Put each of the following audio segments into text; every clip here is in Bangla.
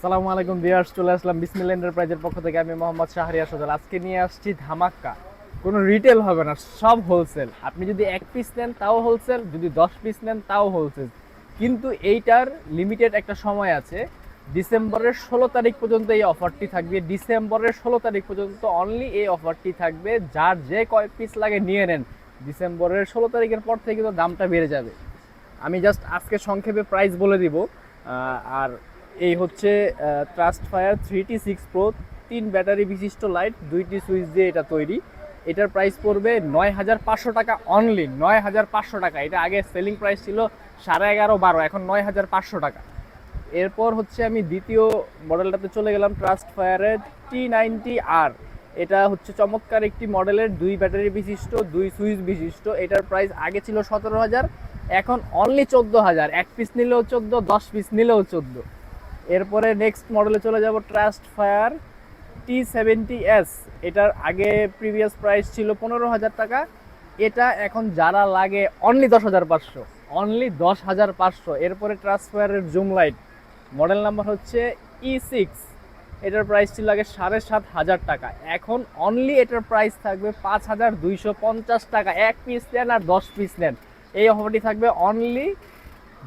আসসালামু আলাইকুম ভিউয়ার্স, চলে আসলাম বিসমিল এন্টারপ্রাইজের পক্ষ থেকে। আমি মোহাম্মদ শাহরিয়া সদল আজকে নিয়ে আসছি ধামাক্কা। কোনো রিটেল হবে না, সব হোলসেল আপনি যদি এক পিস নেন, তাও হোলসেল যদি দশ পিস নেন, তাও হোলসেল কিন্তু এইটার লিমিটেড একটা সময় আছে। ডিসেম্বরের ষোলো তারিখ পর্যন্ত এই অফারটি থাকবে। ডিসেম্বরের ষোলো তারিখ পর্যন্ত অনলি এই অফারটি থাকবে। যার যে কয় পিস লাগে নিয়ে নেন। ডিসেম্বরের ষোলো তারিখের পর থেকে কিন্তু দামটা বেড়ে যাবে। আমি জাস্ট আজকে সংক্ষেপে প্রাইস বলে দিব। আর এই হচ্ছে Trust Fire thirty six pro তিন ব্যাটারি বিশিষ্ট লাইট, দুইটি সুইচ দিয়ে এটা তৈরি। এটার প্রাইস পড়বে নয় হাজার পাঁচশো টাকা অনলি নয় হাজার পাঁচশো টাকা। এটা আগে সেলিং প্রাইস ছিল সাড়ে এগারো বারো, এখন নয় হাজার পাঁচশো টাকা। এরপর হচ্ছে আমি দ্বিতীয় মডেলটাতে চলে গেলাম ট্রাস্ট ফায়ারের টি নাইনটি আর এটা হচ্ছে চমৎকার একটি মডেলের দুই ব্যাটারি বিশিষ্ট, দুই সুইচ বিশিষ্ট। এটার প্রাইস আগে ছিল সতেরো হাজার, এখন অনলি চোদ্দ হাজার। এক পিস নিলেও চোদ্দ, দশ পিস নিলেও চোদ্দ। এরপরে নেক্সট মডেলে চলে যাব Trust Fire T seventy S এটার আগে প্রিভিয়াস প্রাইস ছিল পনেরো হাজার টাকা। এটা এখন যারা লাগে অনলি দশ হাজার পাঁচশো অনলি দশ হাজার পাঁচশো। এরপরে ট্রাস্ট ফায়ারের জুম লাইট মডেল নাম্বার হচ্ছে ই সিক্স এটার প্রাইস ছিল আগে সাড়ে সাত হাজার টাকা। এখন অনলি এটার প্রাইস থাকবে পাঁচ হাজার দুইশো পঞ্চাশ টাকা। এক পিস নেন আর দশ পিস নেন। এই অফারটি থাকবে অনলি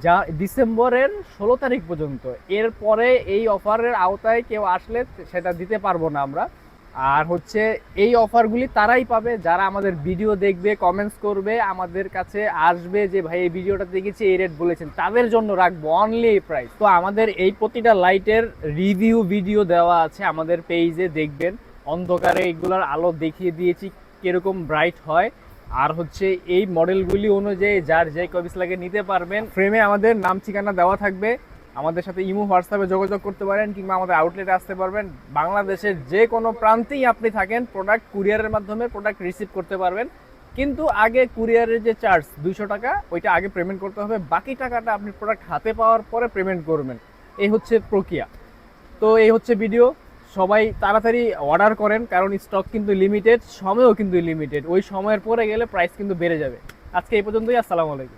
যা ডিসেম্বরের ষোলো তারিখ পর্যন্ত। এরপরে এই অফারের আওতায় কেউ আসলে সেটা দিতে পারব না আমরা। আর হচ্ছে এই অফারগুলি তারাই পাবে, যারা আমাদের ভিডিও দেখবে কমেন্টস করবে, আমাদের কাছে আসবে যে, ভাই, এই ভিডিওটা দেখেছি, এই রেট বলেছেন। তাদের জন্য রাখব অনলি এই প্রাইস তো আমাদের এই প্রতিটা লাইটের রিভিউ ভিডিও দেওয়া আছে, আমাদের পেজে দেখবেন। অন্ধকারে এগুলোর আলো দেখিয়ে দিয়েছি, কীরকম ব্রাইট হয়। আর হচ্ছে এই মডেলগুলি অনুযায়ী যার যে কপিস লাগে নিতে পারবেন ফ্রেমে আমাদের নাম, ঠিকানা দেওয়া থাকবে। আমাদের সাথে ইমো, হোয়াটসঅ্যাপে যোগাযোগ করতে পারেন কিংবা আমাদের আউটলেটে আসতে পারবেন। বাংলাদেশের যে কোনো প্রান্তেই আপনি থাকেন প্রোডাক্ট কুরিয়ারের মাধ্যমে প্রোডাক্ট রিসিভ করতে পারবেন। কিন্তু আগে কুরিয়ারের যে চার্জ দুইশো টাকা, ওইটা আগে পেমেন্ট করতে হবে। বাকি টাকাটা আপনি প্রোডাক্ট হাতে পাওয়ার পরে পেমেন্ট করবেন। এই হচ্ছে প্রক্রিয়া। তো এই হচ্ছে ভিডিও সবাই তাড়াতাড়ি অর্ডার করেন, কারণ স্টক কিন্তু লিমিটেড সময়ও কিন্তু লিমিটেড ওই সময়ের পরে গেলে প্রাইস কিন্তু বেড়ে যাবে। আজকে এই পর্যন্তই, আসসালামু আলাইকুম।